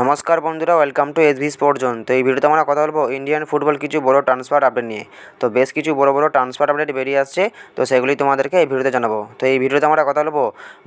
নমস্কার বন্ধুরা welcome to S V sport zone তো এই ভিডিওতে আমরা কথা বলব ইন্ডিয়ান ফুটবল কিছু বড় ট্রান্সফার আপডেট নিয়ে। তো বেশ কিছু বড় বড় ট্রান্সফার আপডেট বেরিয়ে আসছে, তো সেগুলি তোমাদেরকে এই ভিডিওতে জানাব। তো এই ভিডিওতে আমরা কথা বলব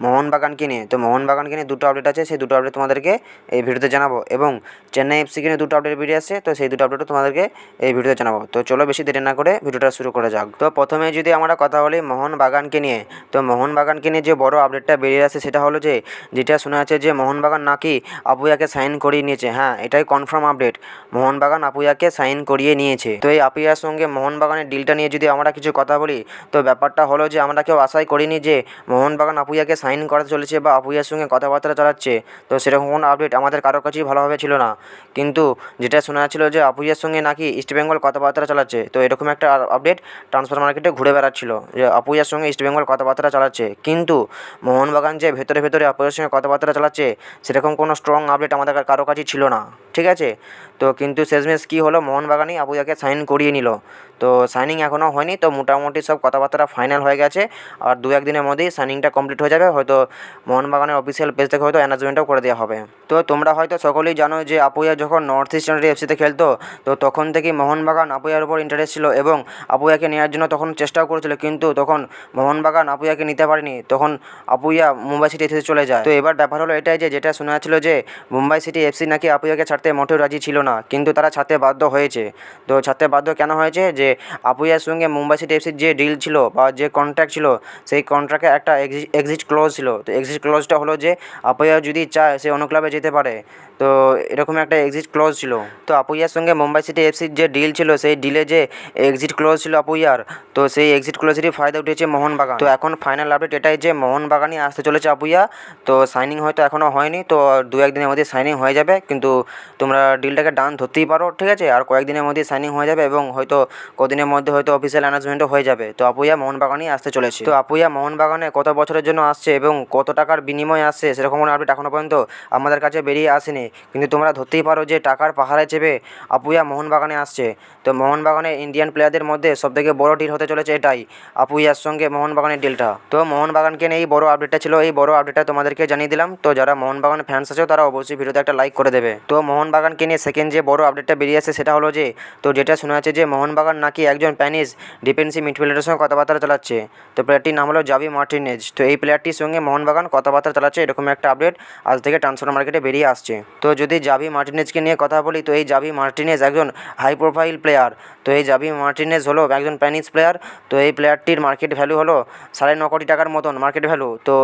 মোহনবাগানকে নিয়ে। তো মোহনবাগানকে নিয়ে দুটো আপডেট আছে, সেই দুটো আপডেট তোমাদেরকে এই ভিডিওতে জানাব এবং চেন্নাই এফসিকে কিনে দুটো আপডেট বেরিয়ে আসছে, তো সেই দুটো আপডেটও তোমাদেরকে এই ভিডিওতে জানাব। তো চলো বেশি দেরি না করে ভিডিওটা শুরু করে যাক। তো প্রথমে যদি আমরা কথা বলি মোহনবাগানকে নিয়ে, তো মোহনবাগানকে নিয়ে যে বড় আপডেটটা বেরিয়ে আসছে সেটা হলো যে, যেটা শোনা যাচ্ছে যে মোহনবাগান নাকি আপুয়াকে সাইন করিয়ে নিয়েছে। হ্যাঁ এটাই কনফার্ম আপডেট মোহনবাগান আপুয়াকে সাইন করিয়ে নিয়েছে। তো এই আপুয়ার সঙ্গে মোহনবাগানের ডিলটা নিয়ে যদি আমরা কিছু কথা বলি, তো ব্যাপারটা হলো যে, আমরা কেউ আশাই করিনি যে, মোহনবাগান আপুয়াকে সাইন করাতে চলেছে বা আপুয়ার সঙ্গে কথাবার্তা চালাচ্ছে। তো সেরকম কোনো আপডেট আমাদের কারোর কাছেই ভালোভাবে ছিল না। কিন্তু যেটা শোনা যাচ্ছিল যে আপুইয়ার সঙ্গে নাকি ইস্টবেঙ্গল কথাবার্তা চালাচ্ছে। তো এরকম একটা আপডেট ট্রান্সফার মার্কেটে ঘুরে বেড়াচ্ছিল যে, আপুয়ার সঙ্গে ইস্টবেঙ্গল কথাবার্তা চালাচ্ছে। কিন্তু মোহনবাগান যে ভেতরে ভেতরে আপুয়ার সঙ্গে কথাবার্তা চালাচ্ছে, সেরকম কোনো স্ট্রং আপডেট আমাদের কারও কাছেই ছিল না, ঠিক আছে? তো কিন্তু শেষমেশ কী হলো? মোহনবাগানই আপুইয়াকে সাইন করিয়ে নিল। তো সাইনিং এখনও হয়নি, তো মোটামুটি সব কথাবার্তা ফাইনাল হয়ে গেছে। আর দু একদিনের মধ্যেই সাইনিংটা কমপ্লিট হয়ে যাবে। হয়তো মোহনবাগানের অফিসিয়াল পেজ থেকে হয়তো অ্যানাউন্সমেন্টও করে দেওয়া হবে। তো তোমরা হয়তো সকলেই জানো যে আপুয়া যখন নর্থ ইস্ট ইউনাইটেড এফসিতে খেলতো, তো তখন থেকেই মোহনবাগান আপুয়ার উপর ইন্টারেস্ট ছিল এবং আপুয়াকে নেওয়ার জন্য তখন চেষ্টাও করেছিল। কিন্তু তখন মোহনবাগান আপুয়াকে নিতে পারেনি। তখন আপুইয়া মুম্বাই সিটি এফসিতে চলে যায়। তো এবার ব্যাপার হলো এটাই যে, যেটা শোনা যাচ্ছিল যে, মুম্বাই সিটি এফসি নাকি আপুইয়াকে ছাড়তে মোটেও রাজি ছিল না, কিন্তু তারা ছাড়তে বাধ্য হয়েছে। তো ছাড়তে বাধ্য কেন হয়েছে? যে আপুইয়ার সঙ্গে মুম্বাই সিটি এফসির যে ডিল ছিল বা যে কন্ট্রাক্ট ছিল, সেই কন্ট্রাক্টে একটা এক্সিট ক্লোজ ছিল। তো এক্সিট ক্লোজটা হলো যে আপুইয়া যদি চায়, সে অন্য ক্লাবে যেতে পারে। তো এরকম একটা এক্সিট ক্লোজ ছিল। তো আপুইয়ার সঙ্গে মুম্বাই সিটি এফসির যে ডিল ছিল, সেই ডিলে যে এক্সিট ক্লোজ ছিল আপুইয়ার, তো সেই এক্সিট ক্লোজেরই ফায়দা উঠেছে মোহনবাগান। তো এখন ফাইনাল আপডেট এটাই যে মোহনবাগানই আসতে চলেছে আপুইয়া, তো সাইনিং হয়তো এখনও হয়নি, তো দু একদিনের মধ্যে সাইনিং হয়ে যাবে, কিন্তু তোমরা ডিলটাকে ডান ধরতেই পারো, ঠিক আছে? আর কয়েকদিনের মধ্যে সাইনিং হয়ে যাবে এবং হয়তো কদিনের মধ্যে হয়তো অফিসিয়াল অ্যানাউন্সমেন্টও হয়ে যাবে। তো আপুইয়া মোহনবাগানই আসতে চলেছে। তো আপুইয়া মোহনবাগানে কত বছরের জন্য আসছে এবং কত টাকার বিনিময়ে আসছে, সেরকম আপডেট এখনও পর্যন্ত আমাদের কাছে বেরিয়ে আসেনি। কিন্তু তোমরা ধরতেই পারো যে টাকার পাহাড়ে চেপে আপুইয়া মোহনবাগানে আসছে। তো মোহনবাগানে ইন্ডিয়ান প্লেয়ারদের মধ্যে সবথেকে বড় ডিল হতে চলেছে এটাই, আপুইয়ার সঙ্গে মোহনবাগানের ডিলটা তো মোহনবাগানকে নিয়ে এই বড় আপডেটটা ছিল, এই বড় আপডেটটা তোমাদেরকে জানিয়ে দিলাম। তো যারা মোহনবাগান ফ্যান্স আছে তারা অবশ্যই ভিডিওতে একটা লাইক করে দেবে। তো মোহনবাগানকে নিয়ে সেকেন্ড যে বড় আপডেটটা বেরিয়ে আসে সেটা হলো যে, তো যেটা শোনা যাচ্ছে যে মোহনবাগান নাকি একজন প্যানিস ডিফেন্সিভ মিডফিল্ডারের সঙ্গে কথাবার্তা চালাচ্ছে। তো প্লেয়ারটির নাম হলো জাবি মার্টিনেজ তো এই প্লেয়ারটির সঙ্গে মোহনবাগান কথাবার্তা চালাচ্ছে, এরকম একটা আপডেট আজ থেকে ট্রান্সফার মার্কেটে বেরিয়ে আসছে। তো যদি জাবি মার্টিনেজকে নিয়ে কথা বলি, তো এই জাবি মার্টিনেজ একজন হাই প্রোফাইল প্লেয়ার। তো এই জাবি মার্টিনেজ হলো একজন প্যানিস প্লেয়ার। তো এই প্লেয়ারটির মার্কেট ভ্যালু হলো সাড়ে ন কোটি টাকার মতন মার্কেট ভ্যালু। তো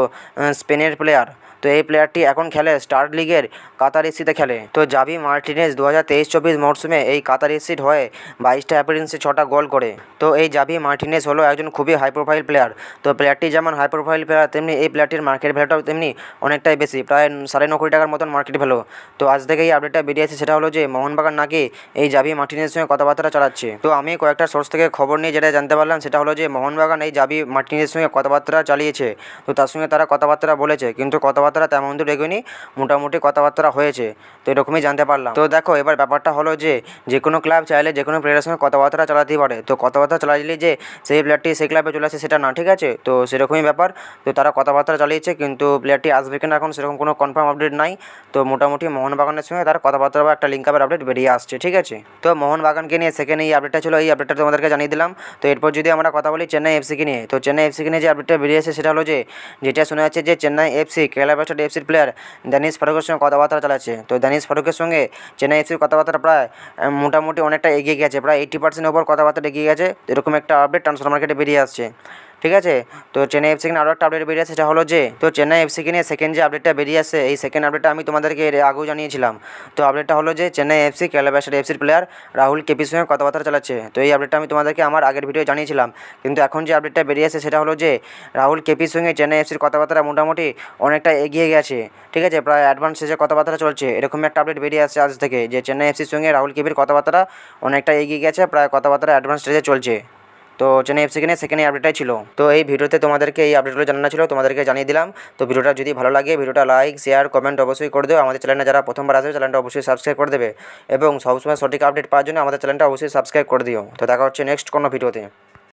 স্পেনের প্লেয়ার। তো এই প্লেয়ারটি এখন খেলে স্টার লিগের কাতার এসিতে খেলে। তো জাবি মার্টিনেজ দু হাজার তেইশ চব্বিশ মরশুমে এই কাতার এসির হয়ে বাইশটা অ্যাপিয়ারেন্সে ছটা গোল করে। তো এই জাবি মার্টিনেজ হলো একজন খুবই হাই প্রোফাইল প্লেয়ার। তো প্লেয়ারটি যেমন হাই প্রোফাইল প্লেয়ার, তেমনি এই প্লেয়ারটির মার্কেট ভ্যালুটাও তেমনি অনেকটাই বেশি, প্রায় সাড়ে ন কোটি টাকার মতন মার্কেট ভ্যালু। তো আজ থেকে এই আপডেটটা বেরিয়ে বেরিয়েছে সেটা হলো যে মোহনবাগান নাকি এই জাবি মার্টিনের সঙ্গে কথাবার্তা চালাচ্ছে। তো আমি কয়েকটা সোর্স থেকে খবর নিয়ে যেটা জানতে পারলাম, সেটা হলো যে মোহনবাগান এই জাবি মার্টিনের সঙ্গে কথাবার্তা চালিয়েছে। তো তার সঙ্গে তারা কথাবার্তা বলেছে, কিন্তু কথাবার্তা তেমন দূর এগোয়নি মোটামুটি কথাবার্তা হয়েছে। তো এরকমই জানতে পারলাম। তো দেখো, এবার ব্যাপারটা হলো যে যে কোনো ক্লাব চাইলে যে কোনো প্লেয়ারের সঙ্গে কথাবার্তা চালাতেই পারে। তো কথাবার্তা চালালে যে সেই প্লেয়ারটি সেই ক্লাবে চলে আসে, সেটা না, ঠিক আছে? তো সেরকমই ব্যাপার। তো তারা কথাবার্তা চালিয়েছে, কিন্তু প্লেয়ারটি আসবে কিনা এখন সেরকম কোনো কনফার্ম আপডেট নাই। তো মোটামুটি মোহনবাগানের সঙ্গে তার কথাবার্তা বা একটা লিঙ্ক আপের আপডেট বেরিয়ে আসছে, ঠিক আছে? তো মোহনবাগানকে নিয়ে সেকেন্ড এই আপডেটটা ছিল, এই আপডেটটা তোমাদেরকে জানিয়ে দিলাম। তো এরপর যদি আমরা কথা বলি চেন্নাই এফসিকে নিয়ে, তো চেন্নাই এফসিকে নিয়ে যে আপডেটটা বেরিয়ে আসে সেটা হলো যে, যেটা শোনা যাচ্ছে যে চেন্নাই এফসি কেরালা ব্লাস্টার এফসির প্লেয়ার দানিশ ফারুকের সঙ্গে কথাবার্তা চালাচ্ছে। তো দানিশ ফারুকের সঙ্গে চেন্নাই এফসির কথাবার্তা প্রায় মোটামুটি অনেকটা এগিয়ে গেছে, প্রায় এইটি পার্সেন্ট ওপর কথাবার্তা এগিয়ে গেছে। এরকম একটা আপডেট ট্রান্সফার মার্কেটে বেরিয়ে আসছে। ঠিক আছে? তো চেন্নাই এফসি কিনে আরও একটা আপডেট বেরিয়ে আসে সেটা হলো যে, তো চেন্নাই এফসি কিনে সেকেন্ড যে আপডেটটা বেরিয়ে আসে এই সেকেন্ড আপডেটটা আমি তোমাদেরকে এর আগেও জানিয়েছিলাম। তো আপডেটটা হলো যে, চেন্নাই এফসি কেরালা ব্লাস্টার এফসির প্লেয়ার রাহুল কেপির সঙ্গে কথাবার্তা চালাচ্ছে। তো এই আপডেটটা আমি তোমাদেরকে আমার আগের ভিডিও জানিয়েছিলাম। কিন্তু এখন যে আপডেটটা বেরিয়ে আসে সেটা হলো যে, রাহুল কেপির সঙ্গে চেন্নাই এফসির কথাবার্তা মোটামুটি অনেকটা এগিয়ে গেছে। ঠিক আছে? প্রায় অ্যাডভান্স শেষে কথাবার্তা চলছে। এরকম একটা আপডেট বেরিয়ে আসছে আজ থেকে, যে চেন্নাই এফসির সঙ্গে রাহুল কেপির কথাবার্তা অনেকটা এগিয়ে গেছে, প্রায় কথাবার্তা অ্যাডভান্স স্টেজে চলছে। তো চেন্নাই এফ নিয়ে সেকেন্ড আপডেটটাই ছিল। তো এই ভিডিওতে তোমাদেরকে এই আপডেটগুলো জানানো ছিল, তোমাদেরকে জানিয়ে দিলাম। তো ভিডিওটা যদি ভালো লাগে, ভিডিওটা লাইক শেয়ার কমেন্ট অবশ্যই করে দেবে আমাদের চ্যানেলে যারা প্রথমবার আসবে চ্যানেলটা অবশ্যই সাবস্ক্রাইব করে দেবে। এবং সবসময় সঠিক আপডেট পাওয়ার জন্য আমাদের চ্যানেলটা অবশ্যই সাবস্ক্রাইব করে দিও। তো দেখা হচ্ছে নেক্সট কোনো ভিডিওতে।